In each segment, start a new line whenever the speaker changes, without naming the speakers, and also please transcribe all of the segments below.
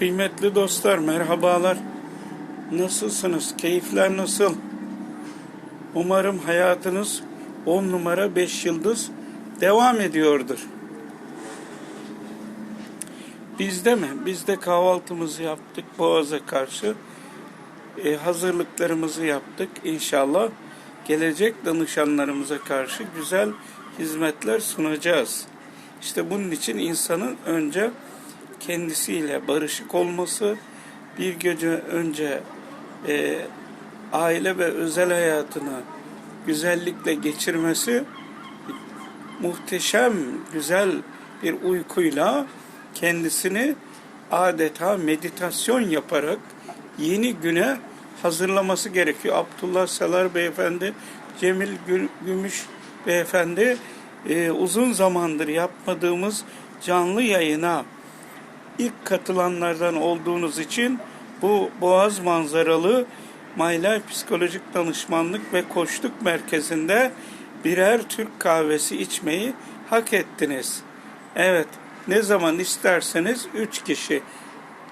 Kıymetli dostlar merhabalar. Nasılsınız? Keyifler nasıl? Umarım hayatınız 10 numara 5 yıldız devam ediyordur. Bizde mi? Biz de kahvaltımızı yaptık Boğaz'a karşı. E, hazırlıklarımızı yaptık. İnşallah gelecek danışanlarımıza karşı güzel hizmetler sunacağız. İşte bunun için insanın önce kendisiyle barışık olması, bir gece önce e, aile ve özel hayatını güzellikle geçirmesi muhteşem güzel bir uykuyla kendisini adeta meditasyon yaparak yeni güne hazırlaması gerekiyor. Abdullah Salar Beyefendi, Cemil Gümüş Beyefendi e, uzun zamandır yapmadığımız canlı yayına ilk katılanlardan olduğunuz için bu Boğaz manzaralı My Life Psikolojik Danışmanlık ve Koçluk Merkezi'nde birer Türk kahvesi içmeyi hak ettiniz. Evet, ne zaman isterseniz 3 kişi.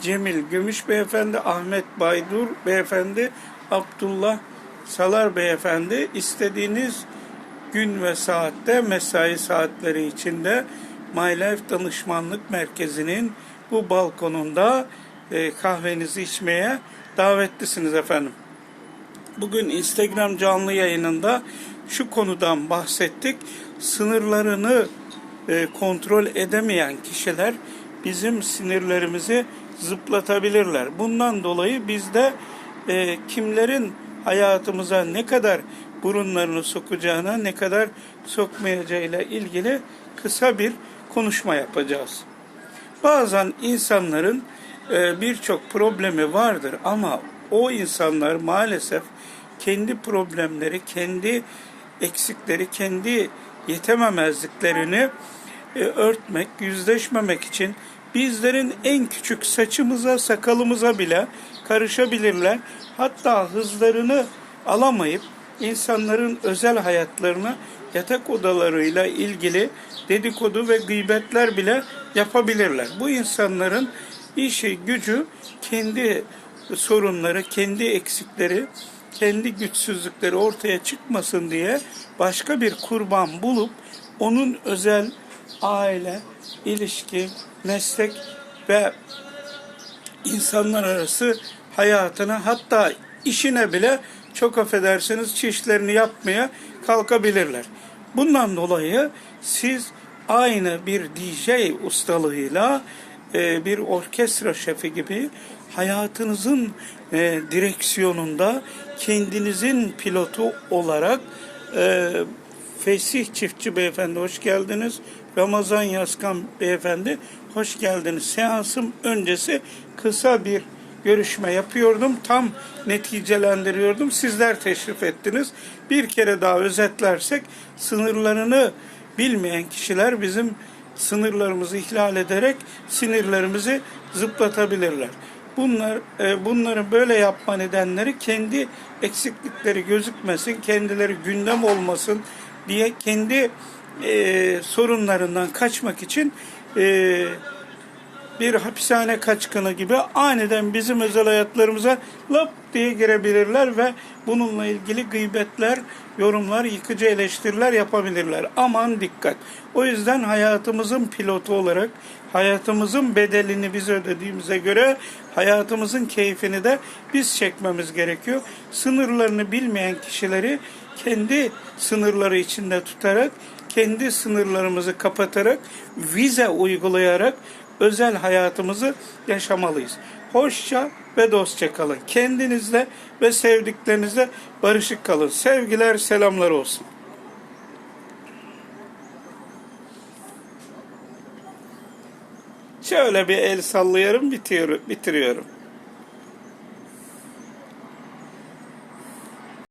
Cemil Gümüş Beyefendi, Ahmet Baydur Beyefendi, Abdullah Salar Beyefendi istediğiniz gün ve saatte mesai saatleri içinde My Life Danışmanlık Merkezi'nin bu balkonunda e, kahvenizi içmeye davetlisiniz efendim. Bugün Instagram canlı yayınında şu konudan bahsettik. Sınırlarını e, kontrol edemeyen kişiler bizim sinirlerimizi zıplatabilirler. Bundan dolayı biz de e, kimlerin hayatımıza ne kadar burunlarını sokacağına, ne kadar sokmayacağıyla ilgili kısa bir konuşma yapacağız. Bazen insanların e, birçok problemi vardır ama o insanlar maalesef kendi problemleri, kendi eksikleri, kendi yetememezliklerini e, örtmek, yüzleşmemek için bizlerin en küçük saçımıza, sakalımıza bile karışabilirler. Hatta hızlarını alamayıp insanların özel hayatlarına yatak odalarıyla ilgili dedikodu ve gıybetler bile yapabilirler. Bu insanların işi gücü kendi sorunları, kendi eksikleri, kendi güçsüzlükleri ortaya çıkmasın diye başka bir kurban bulup onun özel aile, ilişki, meslek ve insanlar arası hayatına hatta işine bile çok affedersiniz çişlerini yapmaya kalkabilirler. Bundan dolayı siz aynı bir DJ ustalığıyla e, bir orkestra şefi gibi hayatınızın e, direksiyonunda kendinizin pilotu olarak e, Fesih Çiftçi Beyefendi hoş geldiniz. Ramazan Yazkan Beyefendi hoş geldiniz. Seansım öncesi kısa bir görüşme yapıyordum. Tam neticelendiriyordum. Sizler teşrif ettiniz. Bir kere daha özetlersek sınırlarını bilmeyen kişiler bizim sınırlarımızı ihlal ederek sinirlerimizi zıplatabilirler. Bunlar e, bunların böyle yapma nedenleri kendi eksiklikleri gözükmesin, kendileri gündem olmasın diye kendi e, sorunlarından kaçmak için e, bir hapishane kaçkını gibi aniden bizim özel hayatlarımıza lap diye girebilirler ve bununla ilgili gıybetler, yorumlar, yıkıcı eleştiriler yapabilirler. Aman dikkat. O yüzden hayatımızın pilotu olarak hayatımızın bedelini biz ödediğimize göre hayatımızın keyfini de biz çekmemiz gerekiyor. Sınırlarını bilmeyen kişileri kendi sınırları içinde tutarak, kendi sınırlarımızı kapatarak, vize uygulayarak özel hayatımızı yaşamalıyız. Hoşça ve dostça kalın. Kendinizle ve sevdiklerinizle barışık kalın. Sevgiler, selamlar olsun. Şöyle bir el bitiyor, bitiriyorum.